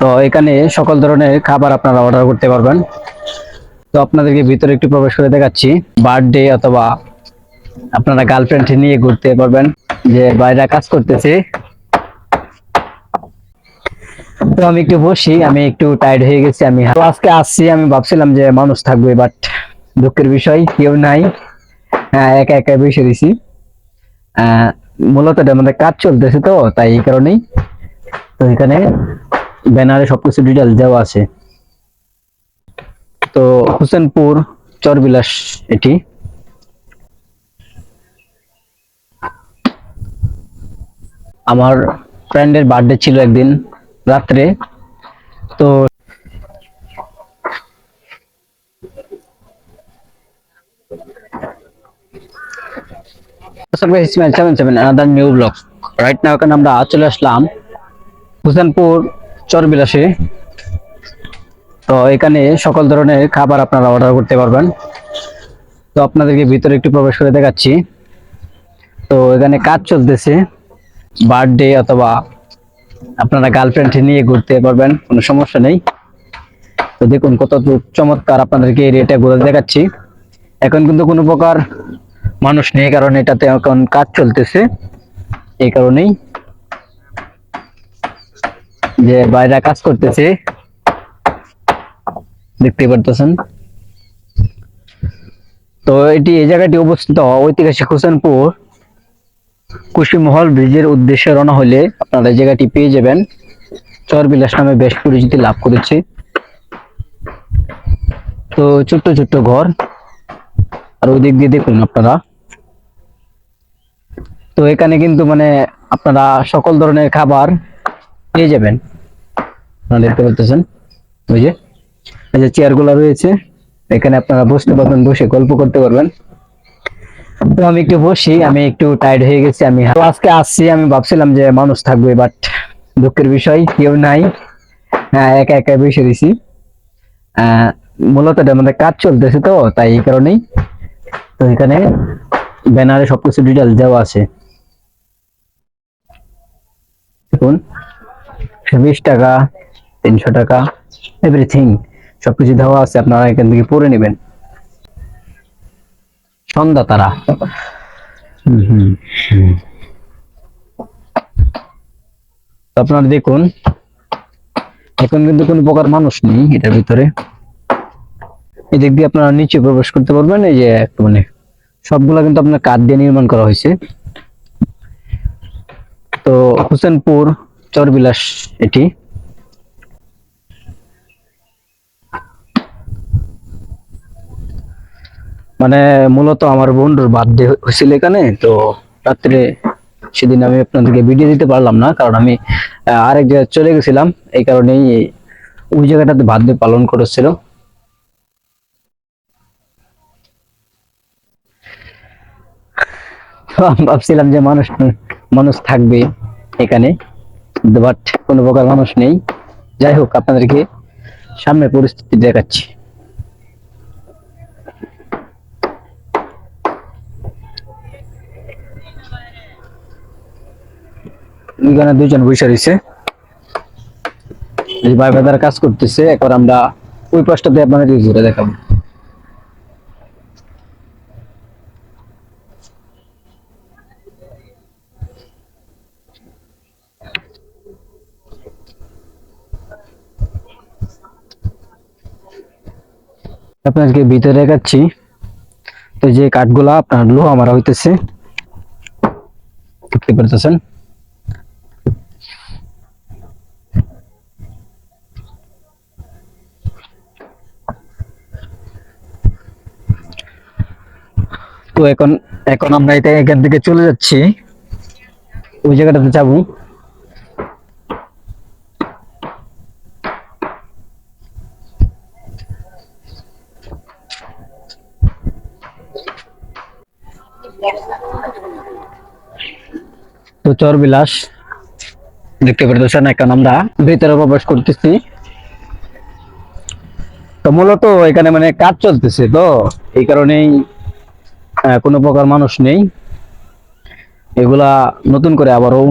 তো এখানে সকল ধরনের খাবার আপনারা অর্ডার করতে পারবেন। তো আপনাদেরকে ভিতরে একটু প্রবেশ করে দেখাচ্ছি। বার্থডে অথবা আপনারা গার্লফ্রেন্ড নিয়ে ঘুরতে পারবেন, যে বাইরে কাজ করতেছে। তো আমি একটু বসি, আমি একটু টায়ার্ড হয়ে গেছি, আমি আজকে আসছি, আমি ভাবছিলাম যে মানুষ থাকবে বাট দুঃখের বিষয়, কেউ নাই। হ্যাঁ একা একা বসে দিছি মূলত আমাদের কাজ চলতেছে তো, তাই এই কারণেই। তো এখানে ব্যানারে সবকিছু ডিটেল দেওয়া আছে। তো হোসেনপুর, চরবিলাস এটি। আমার ফ্রেন্ডের বার্থডে ছিল একদিন রাত্রে। তো seven seven new block right now আমরা চলে আসলাম। হুসেনপুর চরবিলাসে তো এখানে সকল ধরনের খাবার আপনারা অর্ডার করতে পারবেন। তো আপনাদেরকে ভিতরে একটু প্রবেশ করে দেখাচ্ছি। তো এখানে কাজ চলতেছে। বার্থডে অথবা আপনারা গার্লফ্রেন্ড নিয়ে ঘুরতে পারবেন, কোনো সমস্যা নেই। তো দেখুন কত চমৎকার আপনাদেরকে এই রেটে ঘুরে দেখাচ্ছি। এখন কিন্তু কোনো প্রকার মানুষ নেই, কারণ এটাতে এখন কাজ চলতেছে। এই কারণেই যে বাইরে কাজ করতেছে। দেখতে পারতেছেন। তো এটি এই জায়গাটি অবস্থিত ঐতিহাসিক হোসেনপুর কুশিমহল ব্রিজের উদ্দেশ্যে রওনা হলে আপনারা এই জায়গাটি পেয়ে যাবেন। চরবিলাস নামে বেশ পরিচিতি লাভ করেছে। তো ছোট্ট ছোট্ট ঘর। আর ওই দিক দিয়ে দেখুন আপনারা। তো এখানে কিন্তু মানে আপনারা সকল ধরনের খাবার পেয়ে যাবেন। আপনারা দেখতে পাচ্ছেন ওই যে, এই যে চেয়ারগুলো রয়েছে, এখানে আপনারা বসতে পারবেন, বসে গল্প করতে পারবেন। তো আমি একটু বসি, আমি একটু টায়ার্ড হয়ে গেছি, আমি আজকে আসছি, আমি ভাবছিলাম যে মানুষ থাকবে বাট দুঃখের বিষয়, কেউ নাই। হ্যাঁ একা একা বসে দিছি মূলত আমাদের কাজ চলতেছে তো, তাই এই কারণেই। তো এখানে ব্যানারে সবকিছু ডিটেলস দেওয়া আছে। দেখুন। বিশ টাকা, তিনশো টাকা এভরিথিং সবকিছু দেওয়া আছে, আপনারা এখান থেকে পড়ে নেবেন। সন্ধ্যা তারা। আপনারা দেখুন, এখন কিন্তু কোনো প্রকার মানুষ নেই এটার ভিতরে। এই দিক দিয়ে আপনারা নিচে প্রবেশ করতে পারবেন, এই যে মানে সবগুলা কিন্তু আপনার কাঠ দিয়ে নির্মাণ করা হয়েছে। তো হোসেনপুর চরবিলাস এটি। মানে মূলত আমার বন্ধুর বার্থডে হয়েছিল এখানে, তো রাত্রে সেদিন আমি আপনাদেরকে ভিডিও দিতে পারলাম না, কারণ আমি আরেক জায়গায় চলে গেছিলাম, এই কারণেই ওই জায়গাটাতে বার্থডে পালন করেছিল। ভাবছিলাম যে মানুষ মানুষ থাকবে এখানে। বাট কোনো প্রকার মানুষ নেই। যাই হোক, আপনাদেরকে সামনে পরিস্থিতি দেখাচ্ছি। এখানে দুজন বসে রয়েছে। ভাই কাজ করতেছে, একবার আমরা ওই পাশটাতে আপনাদের ঘুরে দেখাবো। আপনাদেরকে ভিতরে দেখাচ্ছি। তো যে কাঠগুলা আপনার লোহা মারা হইতেছে, দেখতে পারতেছেন? তো এখন এখন আমরা এটা এখান থেকে চলে যাচ্ছি। ওই জায়গাটাতে যাব। তো দেখতে পারতেছেন এখন আমরা ভিতরে প্রবেশ করতেছি। তো মূলত এখানে মানে কাজ চলতেছে তো, এই কারণেই কোনো প্রকার মানুষ নেই। এগুলা নতুন করে আবারও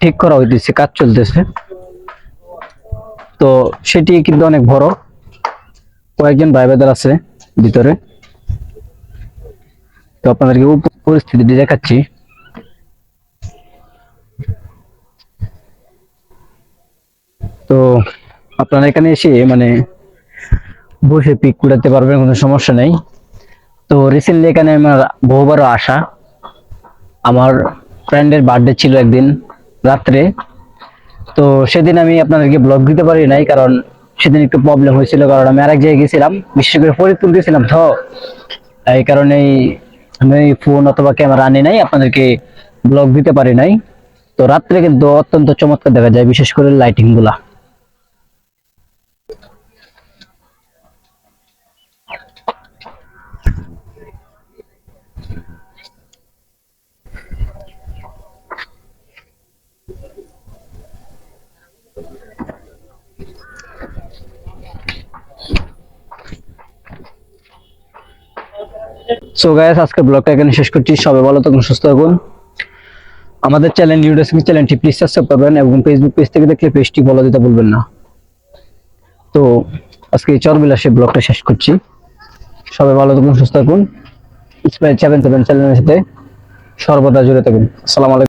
ঠিক করা হইতেছে, কাজ চলতেছে। তো সেটি কিন্তু অনেক বড়। কয়েকজন ভাই আছে ভিতরে। তো আপনাদেরকে পরিস্থিতিটি দেখাচ্ছি। তো আপনারা এখানে এসে মানে বসে পিক কুড়াতে পারবেন, কোনো সমস্যা নেই। তো রিসেন্টলি এখানে আমার বহুবারও আসা। আমার ফ্রেন্ডের বার্থডে ছিল একদিন রাত্রে। তো সেদিন আমি আপনাদেরকে ব্লগ দিতে পারি নাই, কারণ সেদিন একটু প্রবলেম হয়েছিল, কারণ আমি আরেক জায়গায় গেছিলাম, বিশেষ করে ফরিদপুর গেছিলাম, তো এই কারণেই আমি ফোন অথবা ক্যামেরা আনি নাই, আপনাদেরকে ব্লগ দিতে পারি নাই। তো রাত্রে কিন্তু অত্যন্ত চমৎকার দেখা যায়, বিশেষ করে লাইটিং সো গাইস আজকে ব্লগটা এখানে শেষ করছি। সবাই ভালো থাকুন, সুস্থ থাকুন। আমাদের চ্যানেল নিউ ডেসমি চ্যানেলটি প্লিজ সাবস্ক্রাইব করবেন এবং ফেসবুক পেজ থেকে দেখলে পেজটি ফলো দিতে ভুলবেন না। তো, আজকে এই চরবিলাসে ব্লগটা শেষ করছি। সবাই ভালো থাকুন, সুস্থ থাকুন। ইসমাইল সেভেন চ্যানেলের সাথে সর্বদা জুড়ে থাকুন। আসসালামু আলাইকুম।